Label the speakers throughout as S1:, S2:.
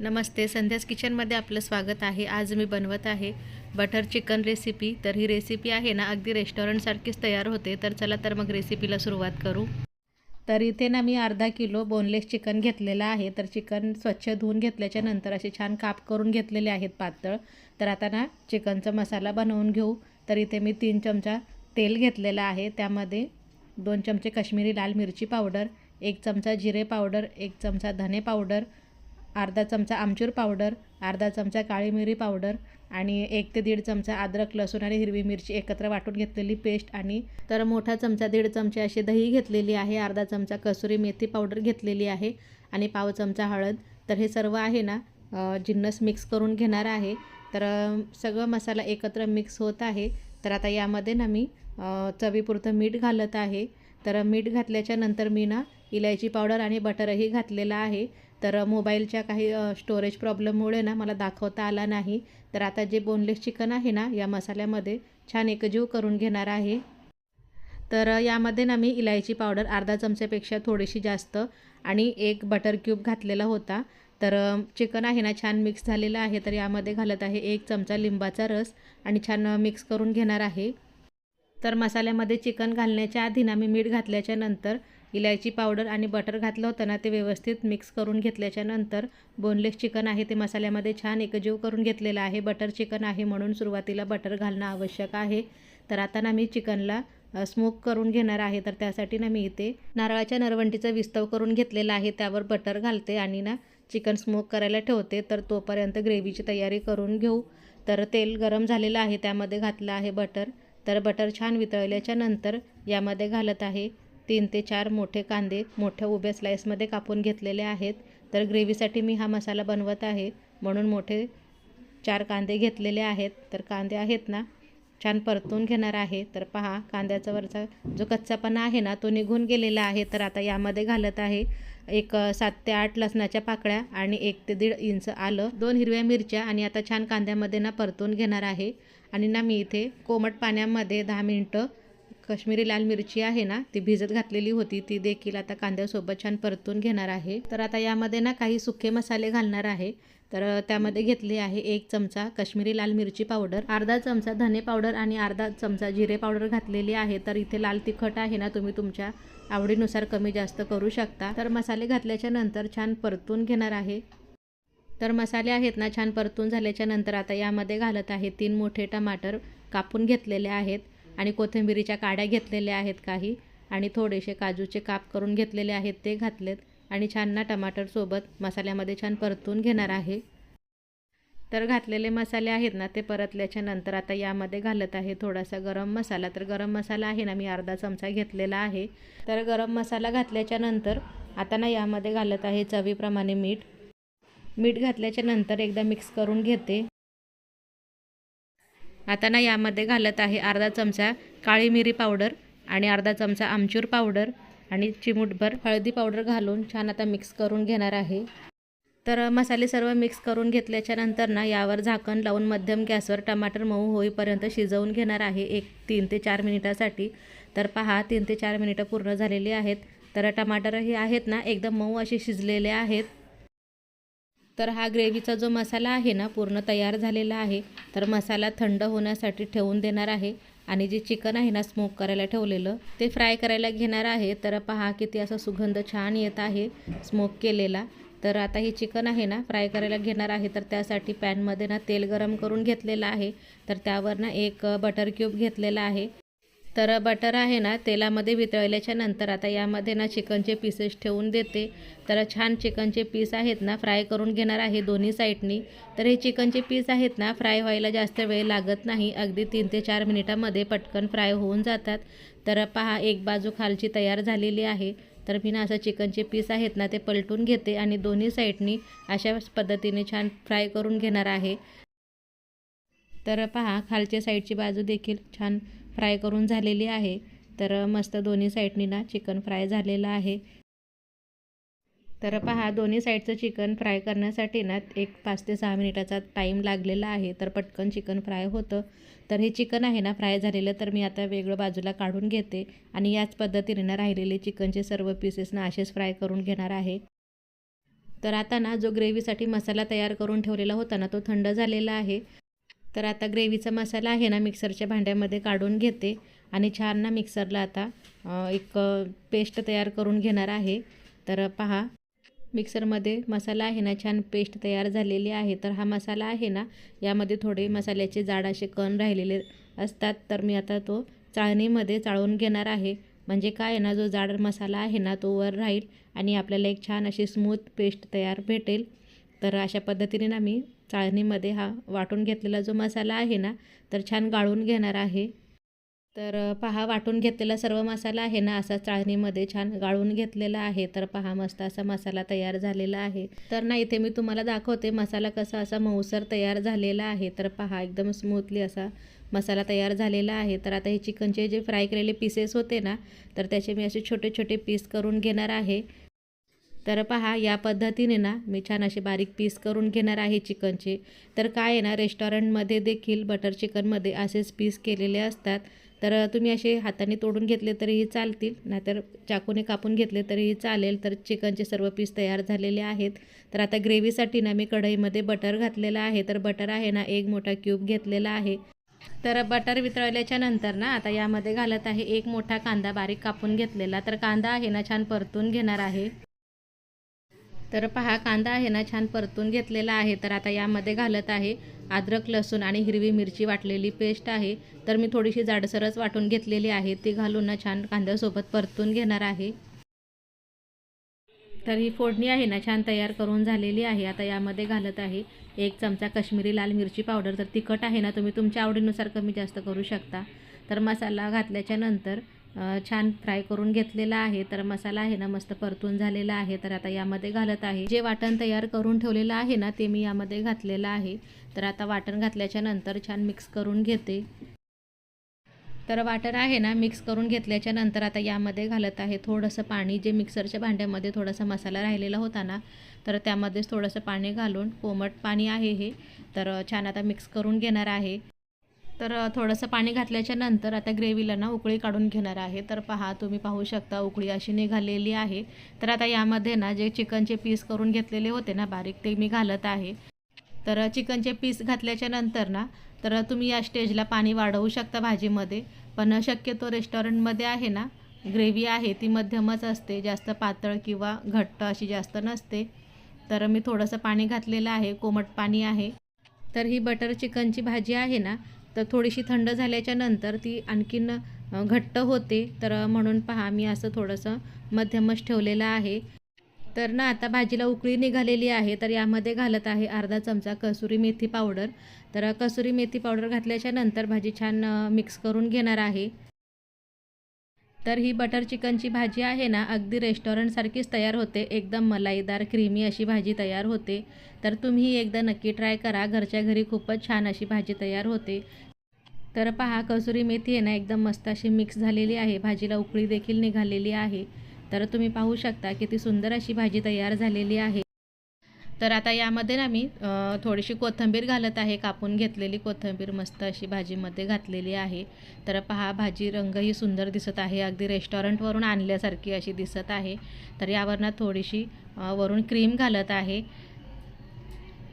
S1: नमस्ते संध्यास किचनमध्ये आपलं स्वागत आहे. आज मी बनवत आहे बटर चिकन रेसिपी तर ही रेसिपी आहे ना अगदी रेस्टॉरंटसारखीच तयार होते. तर चला तर मग रेसिपीला सुरुवात करू. तर इथे ना मी अर्धा किलो बोनलेस चिकन घेतलेलं आहे. तर चिकन स्वच्छ धुवून घेतल्याच्या नंतर असे छान काप करून घेतलेले आहेत पातळ. तर आता ना चिकनचा मसाला बनवून घेऊ. तर इथे मी तीन चमचा तेल घेतलेलं आहे. त्यामध्ये दोन चमचे काश्मीरी लाल मिरची पावडर एक चमचा जिरे पावडर एक चमचा धने पावडर अर्धा चमचा आमचूर पावडर अर्धा चमचा काळी मिरी पावडर आणि एक ते दीड चमचा अद्रक लसूण आणि हिरवी मिरची एकत्र वाटून घेतलेली पेस्ट आणि तर मोठा चमचा दीड चमचे अशी दही घेतलेली आहे अर्धा चमचा कसुरी मेथी पावडर घेतलेली आहे आणि पाव चमचा हळद. तर हे सर्व आहे ना जिन्नस मिक्स करून घेणार आहे. तर सगळं मसाला एकत्र मिक्स होत आहे. तर आता यामध्ये ना मी चवीपुरतं मीठ घालत आहे. तर मीठ घातल्याच्या नंतर मी ना इलायची पावडर आणि बटरही घातलेला आहे. तर मोबाईलच्या काही स्टोरेज प्रॉब्लेममुळे ना मला दाखवता आला नाही. तर आता जे बोनलेस चिकन आहे ना या मसाल्यामध्ये छान एकजीव करून घेणार आहे. तर यामध्ये ना मी इलायची पावडर अर्धा चमच्यापेक्षा थोडीशी जास्त आणि एक बटर क्यूब घातलेला होता. तर चिकन आहे ना छान मिक्स झालेलं आहे. तर यामध्ये घालत आहे एक चमचा लिंबाचा रस आणि छान मिक्स करून घेणार आहे. तर मसाल्यामध्ये चिकन घालण्याच्या आधी ना मी मीठ घातल्याच्या नंतर इलायची पावडर आणि बटर घातलं होतं ना ते व्यवस्थित मिक्स करून घेतल्याच्या नंतर बोनलेस चिकन आहे ते मसाल्यामध्ये छान एकजीव करून घेतलेलं आहे. बटर चिकन आहे म्हणून सुरुवातीला बटर घालणं आवश्यक आहे. तर आता ना मी चिकनला स्मोक करून घेणार आहे. तर त्यासाठी ना मी इथे नारळाच्या नरवंटीचा विस्तव करून घेतलेला आहे. त्यावर बटर घालते आणि ना चिकन स्मोक करायला ठेवते. तर तोपर्यंत ग्रेव्हीची तयारी करून घेऊ. तर तेल गरम झालेलं आहे त्यामध्ये घातलं आहे बटर. तर बटर छान वितळल्याच्या नंतर यामध्ये घालत आहे. तीन ते चार मोठे कांदे मोठ्या उभ्या स्लाईसमध्ये कापून घेतलेले आहेत. तर ग्रेव्हीसाठी मी हा मसाला बनवत आहे. म्हणून मोठे चार कांदे घेतलेले आहेत. तर कांदे आहेत ना छान परतून घेणार आहे. तर पहा कांद्याचा वरचा जो कच्चापणा आहे ना तो निघून गेलेला आहे. तर आता यामध्ये घालत आहे एक सात ते आठ लसणाच्या पाकळ्या आणि एक ते दीड इंच आलं दोन हिरव्या मिरच्या आणि आता छान कांद्यामध्ये ना परतून घेणार आहे. आणि ना मी इथे कोमट पाण्यामध्ये दहा मिनटं कश्मीरी लाल मिरची आहे ना ती भिजत घातलेली होती ती देखील आता कांद्यासोबत छान परतून घेणार आहे. तर आता यामध्ये ना काही सुके मसाले घालणार आहे. तर त्यामध्ये घेतली आहे एक चमचा कश्मीरी लाल मिरची पावडर अर्धा चमचा धने पावडर आणि अर्धा चमचा जिरे पावडर घातलेली आहे. तर इथे लाल तिखट आहे ना तुम्ही तुमच्या आवडीनुसार कमी जास्त करू शकता. तर मसाले घातल्याच्या नंतर छान परतून घेणार आहे. तर मसाले आहेत ना छान परतून झाल्याच्यानंतर आता यामध्ये घालत आहे तीन मोठे टमाटर कापून घेतलेले आहेत. आणि कोथिंबिरीच्या काड्या घेतलेल्या आहेत काही आणि थोडेसे काजूचे काप करून घेतलेले आहेत ते घातलेत आणि छान ना टमाटरसोबत मसाल्यामध्ये छान परतून घेणार आहे. तर घातलेले मसाले आहेत ना ते परतल्याच्या नंतर आता यामध्ये घालत आहे थोडासा गरम मसाला. तर गरम मसाला आहे ना मी अर्धा चमचा घेतलेला आहे. तर गरम मसाला घातल्याच्या नंतर आता ना यामध्ये घालत आहे चवीप्रमाणे मीठ. मीठ घातल्याच्या नंतर एकदा मिक्स करून घेते. आता ना यामध्ये घालत आहे अर्धा चमचा काळी मिरी पावडर आणि अर्धा चमचा आमचूर पावडर आणि चिमूटभर हळदी पावडर घालून छान आता मिक्स करून घेणार आहे. तर मसाले सर्व मिक्स करून घेतल्याच्या नंतर ना यावर झाकण लावून मध्यम गॅसवर टमाटर मऊ होईपर्यंत शिजवून घेणार आहे एक तीन ते चार मिनिटासाठी. तर पहा तीन ते चार मिनिटं पूर्ण झालेली आहेत. तर टमाटर हे आहेत ना एकदम मऊ असे शिजलेले आहेत. तर हा ग्रेव्हीचा जो मसाला आहे ना पूर्ण तयार झालेला आहे. तर मसाला थंड होण्यासाठी ठेवून देणार आहे. आणि जे चिकन आहे ना स्मोक करायला ठेवलेलं ते फ्राय करायला घेणार आहे. तर पहा किती असा सुगंध छान येत आहे स्मोक केलेला. तर आता हे चिकन आहे ना फ्राय करायला घेणार आहे. तर त्यासाठी पॅनमध्ये ना तेल गरम करून घेतलेलं आहे. तर त्यावर ना एक बटर क्यूब घेतलेला आहे. तर बटर आहे ना तेलामध्ये वितळल्याच्या नंतर आता यामध्ये ना चिकनचे पीसेस ठेवून देते. तर छान चिकनचे पीस आहेत ना फ्राय करून घेणार आहे दोन्ही साईडनी तर हे चिकनचे पीस आहेत ना फ्राय व्हायला जास्त वेळ लागत नाही. अगदी तीन ते चार मिनिटामध्ये पटकन फ्राय होऊन जातात. तर पहा एक बाजू खालची तयार झालेली आहे. तर मी ना असं चिकनचे पीस आहेत ना ते पलटून घेते आणि दोन्ही साईडनी अशा पद्धतीने छान फ्राय करून घेणार आहे. तर पहा खालच्या साईडची बाजू देखील छान फ्राय करून झालेली आहे. तर मस्त दोन्ही साईडनी ना चिकन फ्राय झालेलं आहे. तर पहा दोन्ही साईडचं चिकन फ्राय करण्यासाठी ना एक पाच ते सहा मिनिटाचा टाईम लागलेला आहे. तर पटकन चिकन फ्राय होतं. तर हे चिकन आहे ना फ्राय झालेलं तर मी आता वेगळं बाजूला काढून घेते. आणि याच पद्धतीने ना राहिलेले चिकनचे सर्व पीसेस ना असेच फ्राय करून घेणार आहे. तर आता ना जो ग्रेव्हीसाठी मसाला तयार करून ठेवलेला होता ना तो थंड झालेला आहे. तर आता ग्रेव्हीचा मसाला आहे ना मिक्सरच्या भांड्यामध्ये काढून घेते. आणि छान ना मिक्सरला आता एक पेस्ट तयार करून घेणार आहे. तर पहा मिक्सरमध्ये मसाला आहे ना छान पेस्ट तयार झालेली आहे. तर हा मसाला आहे ना यामध्ये थोडे मसाल्याचे जाड असे कण राहिलेले असतात. तर मी आता तो चाळणीमध्ये चाळून घेणार आहे. म्हणजे काय आहे ना जो जाड मसाला आहे ना तो वर राहील. आणि आपल्याला एक छान अशी स्मूथ पेस्ट तयार भेटेल. तर अशा पद्धतीने ना मी चाळणीमध्ये हा वाटून घेतलेला जो मसाला आहे ना तर छान गाळून घेणार आहे. तर पहा वाटून घेतलेला सर्व मसाला आहे ना असा चाळणीमध्ये छान गाळून घेतलेला आहे. तर पहा मस्त असा मसाला तयार झालेला आहे. तर ना इथे मी तुम्हाला दाखवते मसाला कसा असा मऊसर तयार झालेला आहे. तर पहा एकदम स्मूथली असा मसाला तयार झालेला आहे. तर आता हे चिकनचे जे फ्राय केलेले पीसेस होते ना तर त्याचे मी असे छोटे छोटे पीस करून घेणार आहे. तर पहा या पद्धतीने ना मी छान असे बारीक पीस करून घेणार आहे चिकनचे. तर काय आहे ना रेस्टॉरंटमध्ये देखील बटर चिकनमध्ये असेच पीस केलेले असतात. तर तुम्ही असे हाताने तोडून घेतले तरीही चालतील नाहीतर चाकूने कापून घेतले तरीही चालेल. तर चिकनचे सर्व पीस तयार झालेले आहेत. तर आता ग्रेव्हीसाठी ना मी कढईमध्ये बटर घातलेलं आहे. तर बटर आहे ना एक मोठा क्यूब घेतलेला आहे. तर बटर वितळल्याच्या नंतर ना आता यामध्ये घालत आहे एक मोठा कांदा बारीक कापून घेतलेला. तर कांदा आहे ना छान परतून घेणार आहे. तर पहा कांदा आहे ना छान परतून घेतलेला आहे. तर आता यामध्ये घालत आहे अद्रक लसूण आणि हिरवी मिरची वाटलेली पेस्ट आहे. तर मी थोडीशी जाडसरच वाटून घेतलेली आहे. ती घालून ना छान कांद्यासोबत परतून घेणार आहे. तर ही फोडणी आहे ना छान तयार करून झालेली आहे. आता यामध्ये घालत आहे एक चमचा काश्मीरी लाल मिरची पावडर. तर तिखट आहे ना तुम्ही तुमच्या आवडीनुसार कमी जास्त करू शकता. तर मसाला घातल्याच्या नंतर छान फ्राय करून घेतलेला आहे. तर मसाला आहे ना मस्त परतून झालेला आहे. तर आता यामध्ये घालत आहे. जे वाटण तयार करून ठेवलेलं आहे ना ते मी यामध्ये घातलेलं आहे. तर आता वाटण घातल्याच्या नंतर छान मिक्स करून घेते. तर वाटण आहे ना मिक्स करून घेतल्याच्या नंतर आता यामध्ये घालत आहे थोडंसं पाणी. जे मिक्सरच्या भांड्यामध्ये थोडासा मसाला राहिलेला होता ना तर त्यामध्येच थोडंसं पाणी घालून. कोमट पाणी आहे हे. तर छान आता मिक्स करून घेणार आहे. तर थोडंसं पाणी घातल्याच्या नंतर आता ग्रेव्हीला ना उकळी काढून घेणार आहे. तर पहा तुम्ही पाहू शकता उकळी अशी निघालेली आहे. तर आता यामध्ये ना जे चिकनचे पीस करून घेतलेले होते ना बारीक ते मी घालत आहे. तर चिकनचे पीस घातल्याच्या नंतर ना तर तुम्ही या स्टेजला पाणी वाढवू शकता भाजीमध्ये. पण शक्यतो रेस्टॉरंटमध्ये आहे ना ग्रेव्ही आहे ती मध्यमच असते. जास्त पातळ किंवा घट्ट अशी जास्त नसते. तर मी थोडंसं पाणी घातलेलं आहे कोमट पाणी आहे. तर ही बटर चिकनची भाजी आहे ना तर थोडीशी थंड झाल्याच्यानंतर ती आणखीन घट्ट होते. तर म्हणून पहा मी असं थोडंसं मध्यमच ठेवलेलं आहे. तर ना आता भाजीला उकळी निघालेली आहे. तर यामध्ये घालत आहे अर्धा चमचा कसुरी मेथी पावडर. तर कसुरी मेथी पावडर घातल्याच्या नंतर भाजी छान मिक्स करून घेणार आहे. तर ही बटर चिकनची भाजी आहे ना अगदी रेस्टॉरंटसारखीच तयार होते. एकदम मलाईदार क्रीमी अशी भाजी तयार होते. तर तुम्ही एकदा नक्की ट्राय करा. घरच्या घरी खूपच छान अशी भाजी तयार होते. तर पहा कसुरी मेथी आहे ना एकदम मस्त अशी मिक्स झालेली आहे. भाजीला उकळी देखील निघालेली आहे. तर तुम्ही पाहू शकता किती सुंदर अशी भाजी तयार झालेली आहे. तर आता यामध्ये ना मी थोडीशी कोथिंबीर घालत आहे. कापून घेतलेली कोथिंबीर मस्त अशी भाजीमध्ये घातलेली आहे. तर पहा भाजी रंगही सुंदर दिसत आहे. अगदी रेस्टॉरंटवरून आणल्यासारखी अशी दिसत आहे. तर यावर ना थोडीशी वरून क्रीम घालत आहे.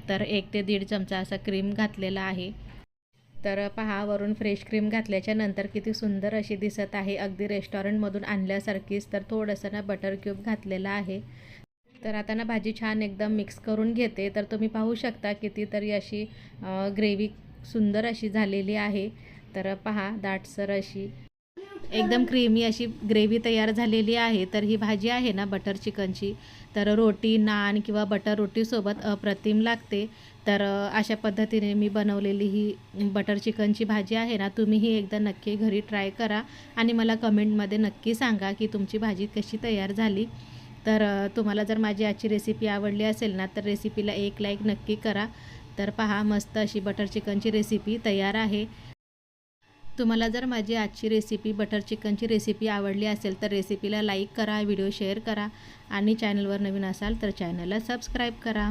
S1: तर एक ते दीड चमचा असा क्रीम घातलेला आहे. तर पहा वरून फ्रेश क्रीम घातल्याच्या नंतर किती सुंदर अशी दिसत आहे. अगदी रेस्टॉरंटमधून आणल्यासारखीच तर थोडंसं ना बटर क्यूब घातलेला आहे. तर आता ना भाजी छान एकदम मिक्स करून घेते. तर तुम्ही पाहू शकता कितीतरी अशी ग्रेव्ही सुंदर अशी झालेली आहे. तर पहा दाटसर अशी. एकदम क्रीमी अशी ग्रेव्ही तयार झालेली आहे. तर ही भाजी आहे ना बटर चिकनची तर रोटी नान किंवा बटर रोटीसोबत अप्रतिम लागते. तर अशा पद्धतीने मी बनवलेली ही बटर चिकनची भाजी आहे ना तुम्हीही एकदा नक्की घरी ट्राय करा. आणि मला कमेंटमध्ये नक्की सांगा की तुमची भाजी कशी तयार झाली. तर तुम्हाला जर माझी आजची रेसिपी आवडली असेल ना तर रेसिपीला एक लाईक नक्की करा. तर पहा मस्त अशी बटर चिकनची रेसिपी तयार आहे. तुम्हाला जर माझी आजची रेसिपी बटर चिकनची रेसिपी आवडली असेल तर रेसिपीला लाईक करा व्हिडिओ शेअर करा. आणि चॅनलवर नवीन असाल तर चॅनलला सबस्क्राईब करा.